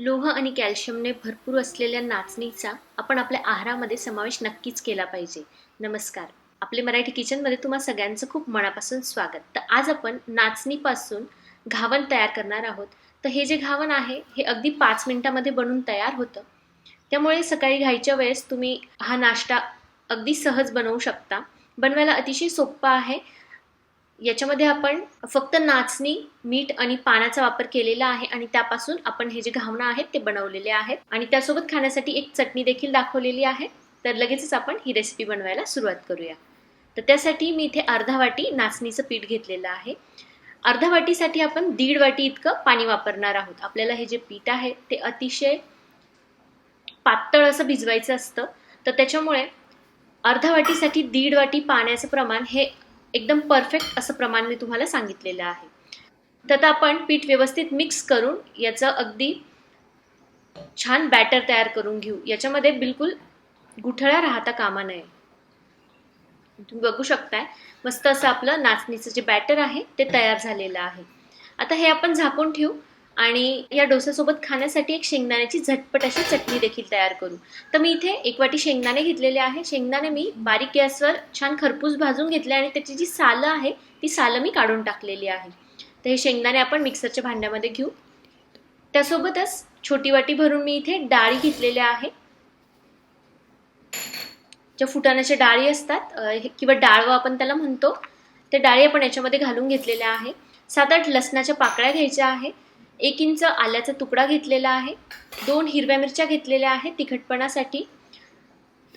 लोह आणि कॅल्शियमने भरपूर असलेल्या नाचणीचा आपण आपल्या आहारामध्ये समावेश नक्कीच केला पाहिजे. नमस्कार. आपले मराठी किचनमध्ये तुम्हा सगळ्यांचं खूप मनापासून स्वागत. तर आज आपण नाचणीपासून घावन तयार करणार आहोत. तर हे जे घावन आहे हे अगदी पाच मिनिटामध्ये बनून तयार होतं. त्यामुळे सकाळी घाईच्या वेळेस तुम्ही हा नाश्ता अगदी सहज बनवू शकता. बनवायला अतिशय सोप्पा आहे. याच्यामध्ये आपण फक्त नाचणी मीठ आणि पाण्याचा वापर केलेला आहे आणि त्यापासून आपण हे जे घावणं आहेत ते बनवलेले आहेत. आणि त्यासोबत खाण्यासाठी एक चटणी देखील दाखवलेली आहे. तर लगेचच आपण ही रेसिपी बनवायला सुरुवात करूया. तर त्यासाठी मी इथे अर्धा वाटी नाचणीचं पीठ घेतलेलं आहे. अर्धा वाटीसाठी आपण दीड वाटी इतकं पाणी वापरणार आहोत. आपल्याला हे जे पीठ आहे ते अतिशय पातळ असं भिजवायचं असतं. तर त्याच्यामुळे अर्धा वाटीसाठी दीड वाटी पाण्याचं प्रमाण हे एकदम परफेक्ट असं प्रमाण मी तुम्हाला सांगितलेलं आहे. तर आपण पीठ व्यवस्थित मिक्स करून याचं अगदी छान बॅटर तयार करून घेऊ. याच्यामध्ये बिलकुल गुठळ्या राहता कामा नये. तुम्ही बघू शकताय मस्त असं आपलं नाचणीचं जे बॅटर आहे ते तयार झालेलं आहे. आता हे आपण झाकून ठेवू. आणि या डोसासोबत खाण्यासाठी एक शेंगदाण्याची झटपट अशी चटणी देखील तयार करू. तर मी इथे एक वाटी शेंगदाणे घेतलेले आहे. शेंगदाणे मी बारीक गॅसवर छान खरपूस भाजून घेतले आणि त्याची जी सालं आहे ती सालं मी काढून टाकलेली आहे. तर हे शेंगदाणे आपण मिक्सरच्या भांड्यामध्ये घेऊ. त्यासोबतच छोटी वाटी भरून मी इथे डाळी घेतलेल्या आहे. ज्या फुटाण्याच्या डाळी असतात किंवा डाळवं आपण त्याला म्हणतो त्या डाळी आपण याच्यामध्ये घालून घेतलेल्या आहे. सात आठ लसणाच्या पाकळ्या घ्यायच्या आहे. एक इंच आल्याचा तुकडा घेतलेला आहे. दोन हिरव्या मिरच्या घेतलेल्या आहेत तिखटपणासाठी.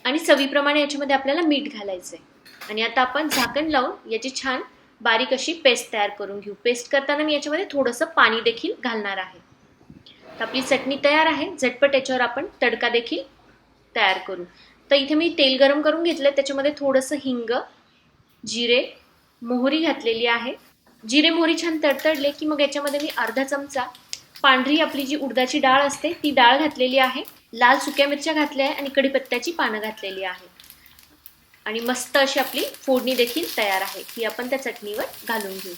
आणि चवीप्रमाणे याच्यामध्ये आपल्याला मीठ घालायचं आहे आणि आता आपण झाकण लावून याची छान बारीक अशी पेस्ट तयार करून घेऊ. पेस्ट करताना मी याच्यामध्ये थोडंसं पाणी देखील घालणार आहे. तर आपली चटणी तयार आहे. झटपट याच्यावर आपण तडका देखील तयार करू. तर इथे मी तेल गरम करून घेतलं त्याच्यामध्ये थोडंसं हिंग जिरे मोहरी घातलेली आहे. जिरे मोहरी छान तडतडले की मग याच्यामध्ये मी अर्धा चमचा पांढरी आपली जी उडदाची डाळ असते ती डाळ घातलेली आहे. लाल सुक्या मिरच्या घातल्या आहे आणि कढीपत्त्याची पानं घातलेली आहे. आणि मस्त अशी आपली फोडणी देखील तयार आहे. ती आपण त्या चटणीवर घालून घेऊ.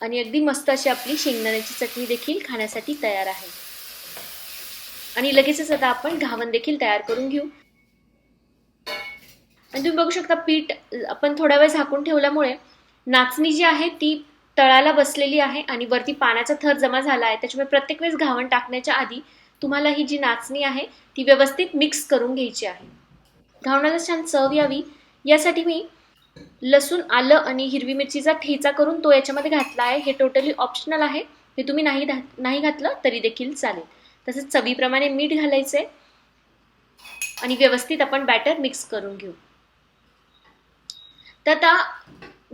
आणि अगदी मस्त अशी आपली शेंगदाण्याची चटणी देखील खाण्यासाठी तयार आहे. आणि लगेचच आता आपण घावन देखील तयार करून घेऊ. आणि तुम्ही बघू शकता पीठ आपण थोडा वेळ झाकून ठेवल्यामुळे नाचणी जी आहे ती तळाला बसलेली आहे आणि वरती पाण्याचा थर जमा झाला आहे. त्याच्यामुळे प्रत्येक वेळेस घावण टाकण्याच्या आधी तुम्हाला ही जी नाचणी आहे ती व्यवस्थित मिक्स करून घ्यायची आहे. घावणाला छान चव यावी. यासाठी मी लसूण आलं आणि हिरवी मिरचीचा ठेचा करून तो याच्यामध्ये घातला आहे. हे टोटली ऑप्शनल आहे. हे तुम्ही नाही नाही घातलं तरी देखील चालेल. तसंच चवीप्रमाणे मीठ घालायचं आहे आणि व्यवस्थित आपण बॅटर मिक्स करून घेऊ. तर आता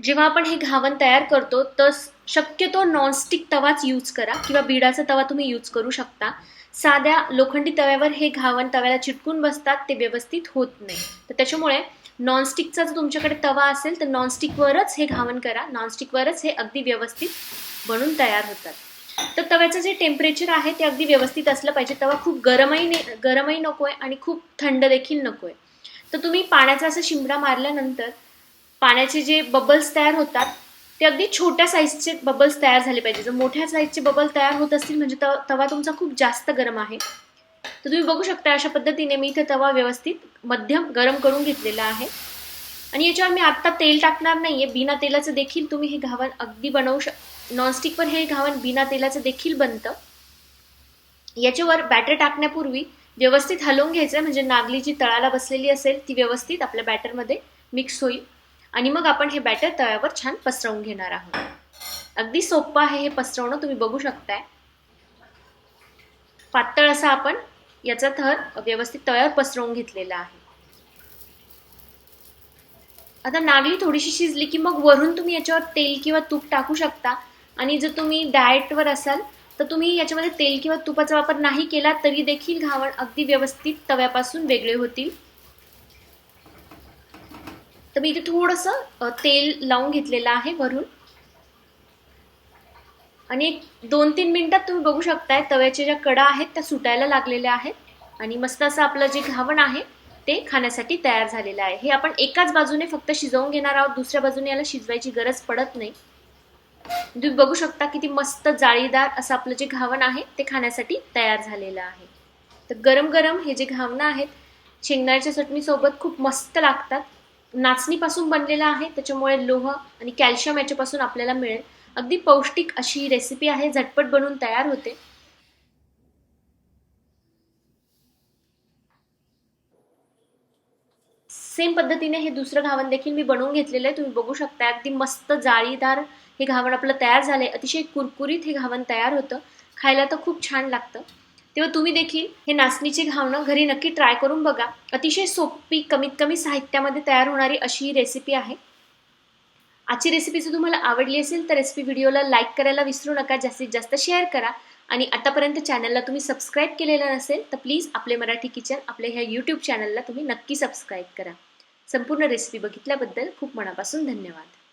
जेव्हा आपण हे घावन तयार करतो तर शक्यतो नॉनस्टिक तवाच यूज करा किंवा बिडाचा तवा तुम्ही यूज करू शकता. साध्या लोखंडी तव्यावर हे घावन तव्याला चिटकून बसतात ते व्यवस्थित होत नाही. तर त्याच्यामुळे नॉनस्टिकचा जर तुमच्याकडे तवा असेल तर नॉनस्टिकवरच हे घावन करा. नॉनस्टिकवरच हे अगदी व्यवस्थित बनून तयार होतात. तर तव्याचं जे टेम्परेचर आहे ते अगदी व्यवस्थित असलं पाहिजे. तवा खूप गरमही गरमही नको आहे आणि खूप थंड देखील नको आहे तर तुम्ही पाण्याचा असं शिंबडा मारल्यानंतर पाण्याचे जे बबल्स तयार होतात ते अगदी छोट्या साईजचे बबल्स तयार झाले पाहिजे. जर मोठ्या साईजचे बबल तयार होत असतील म्हणजे तवा तुमचा खूप जास्त गरम आहे. तर तुम्ही बघू शकता अशा पद्धतीने मी इथे तवा व्यवस्थित मध्यम गरम करून घेतलेला आहे. आणि याच्यावर मी आत्ता तेल टाकणार नाही आहे बिना तेलाचं देखील तुम्ही हे घावन अगदी बनवू शक नॉनस्टिकवर हे घावन बिना तेलाचं देखील बनतं. याच्यावर बॅटर टाकण्यापूर्वी व्यवस्थित हलवून घ्यायचं म्हणजे नागली जी तळाला बसलेली असेल ती व्यवस्थित आपल्या बॅटरमध्ये मिक्स होईल. आणि मग आपण हे बॅटर तव्यावर छान पसरवून घेणार आहोत. अगदी सोपं आहे हे पसरवणं तुम्ही बघू शकताय. पातळ असा आपण याचा थर व्यवस्थित तव्यावर पसरवून घेतलेला आहे. आता नागली थोडीशी शिजली की मग वरून तुम्ही याच्यावर तेल किंवा तूप टाकू शकता. आणि जर तुम्ही डाएटवर असाल तर तुम्ही याच्यामध्ये तेल किंवा तुपाचा वापर नाही केला तरी देखील घावण अगदी व्यवस्थित तव्यापासून वेगळे होतील. तर मी इथे थोडंसं तेल लावून घेतलेलं आहे वरून. आणि एक दोन तीन मिनिटात तुम्ही बघू शकताय तव्याच्या ज्या कडा आहेत त्या सुटायला लागलेल्या आहेत. आणि मस्त असं आपलं जे घावण आहे ते खाण्यासाठी तयार झालेलं आहे. हे आपण एकाच बाजूने फक्त शिजवून घेणार आहोत दुसऱ्या बाजूने याला शिजवायची गरज पडत नाही. तुम्ही बघू शकता किती मस्त जाळीदार असं आपलं जे घावण आहे ते खाण्यासाठी तयार झालेलं आहे. तर गरम गरम हे जे घावणं आहेत शेंगदाण्याच्या चटणीसोबत खूप मस्त लागतात. नाचणीपासून बनलेला आहे त्याच्यामुळे लोह आणि कॅल्शियम याच्यापासून आपल्याला मिळेल. अगदी पौष्टिक अशी ही रेसिपी आहे झटपट बनवून तयार होते. सेम पद्धतीने हे दुसरं घावण देखील मी बनवून घेतलेलं आहे. तुम्ही बघू शकता अगदी मस्त जाळीदार हे घावण आपलं तयार झालंय. अतिशय कुरकुरीत हे घावण तयार होतं. खायला तर खूप छान लागतं. तेव्हा तुम्ही देखील हे नाचणीचे घावणं घरी नक्की ट्राय करून बघा. अतिशय सोपी कमीत कमी साहित्यामध्ये तयार होणारी अशी ही रेसिपी आहे. आजची रेसिपी जर तुम्हाला आवडली असेल तर रेसिपी व्हिडिओला लाईक करायला विसरू नका. जास्तीत जास्त शेअर करा. आणि आतापर्यंत चॅनलला तुम्ही सबस्क्राईब केलेलं नसेल तर प्लीज आपले मराठी किचन आपल्या ह्या यूट्यूब चॅनलला तुम्ही नक्की सबस्क्राईब करा. संपूर्ण रेसिपी बघितल्याबद्दल खूप मनापासून धन्यवाद.